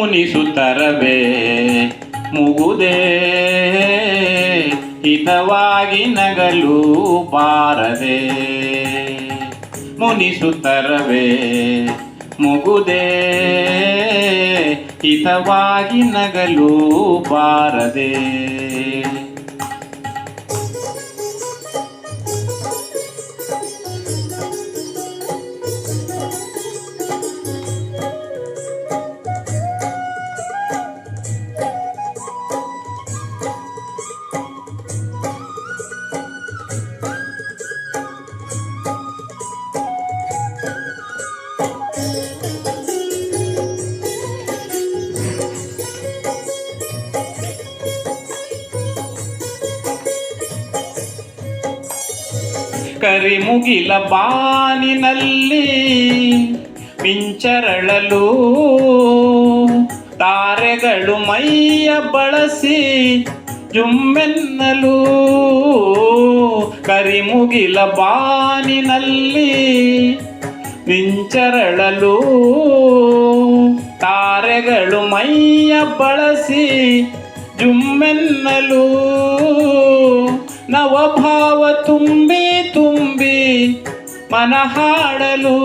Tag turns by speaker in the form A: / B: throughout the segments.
A: ಮುನಿಸುತ್ತರವೇ? ಮುಗುದೇ ಹಿತವಾಗಿ ನಗಲು ಬಾರದೆ. ಮುನಿಸುತ್ತರವೇ? ಮುಗುದೇ ಹಿತವಾಗಿ ನಗಲು ಬಾರದೆ. ಕರಿಮುಗಿಲ ಬಾನಿನಲ್ಲಿ ಮಿಂಚರಳಲು ತಾರೆಗಳು ಮೈಯ ಬಳಸಿ ಜುಮ್ಮೆನ್ನಲು ಕರಿಮುಗಿಲ ಬಾನಿನಲ್ಲಿ ಮಿಂಚರಳಲು ತಾರೆಗಳು ಮೈಯ ಬಳಸಿ ಜುಮ್ಮೆನ್ನಲು ನವಭಾವ ತುಂಬಿ ತುಂಬಿ ಮನ ಹಾಡಲು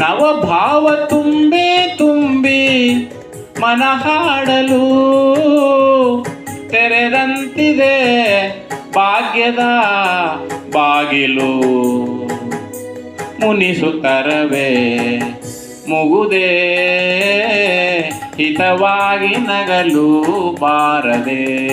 A: ನವಭಾವ ತುಂಬಿ ತುಂಬಿ ಮನ ಹಾಡಲು ತೆರೆದಂತಿದೆ ಭಾಗ್ಯದ ಬಾಗಿಲು. ಮುನಿಸುತ್ತರವೇ ಮುಗುದೇ ಹಿತವಾಗಿ ನಗಲು ಬಾರದೆ.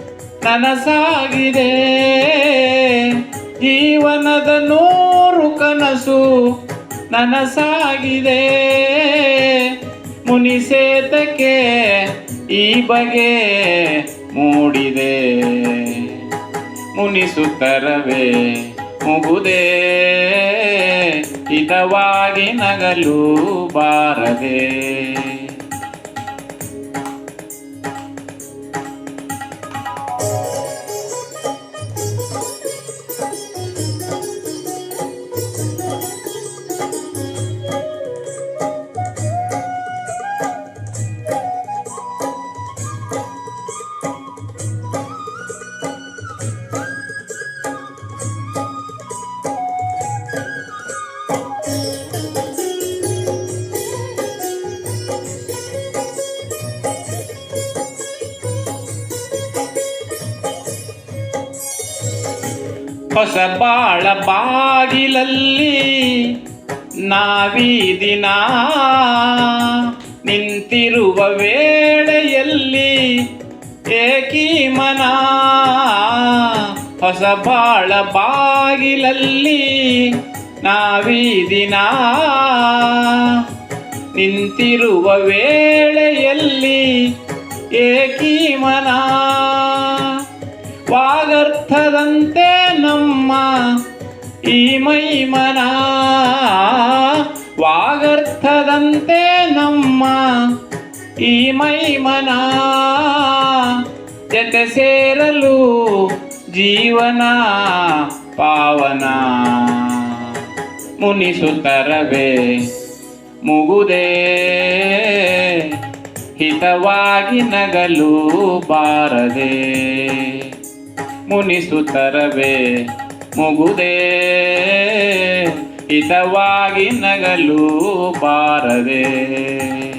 A: ನನಸಾಗಿದೆ. ಜೀವನದ ನೂರು ಕನಸು ನನಸಾಗಿದೆ. ಮುನಿಸೇತಕ್ಕೆ ಈ ಬಗೆ ಮೂಡಿದೆ. ಮುನಿಸುತ್ತರವೇ ಮುಗುದೇ. ಹಿತವಾಗಿ ನಗಲು ಬಾರದೆ. ಹೊಸ ಬಾಳ ಬಾಗಿಲಲ್ಲಿ ನಾವೀ ದಿನ ನಿಂತಿರುವ ವೇಳೆಯಲ್ಲಿ ಏಕೀ ಮನ. ಹೊಸ ಬಾಳ ಬಾಗಿಲಲ್ಲಿ ನಾವೀ ದಿನ ನಿಂತಿರುವ ವೇಳೆಯಲ್ಲಿ ಏಕೀ ಮನ. ವಾಗರ್ಥದಂತೆ ನಮ್ಮ ಈ ಮೈಮನ ವಾಗರ್ಥದಂತೆ ನಮ್ಮ ಈ ಮೈಮನ ಜತೆ ಸೇರಲು ಜೀವನ ಪಾವನ. ಮುನಿಸುತ್ತರವೇ ಮುಗುದೇ. ಹಿತವಾಗಿ ನಗಲು ಬಾರದೆ. ಮುನಿಸುತ್ತರವೇ? ಮುಗುದೇ ಹಿತವಾಗಿ ನಗಲು ಬಾರದೆ.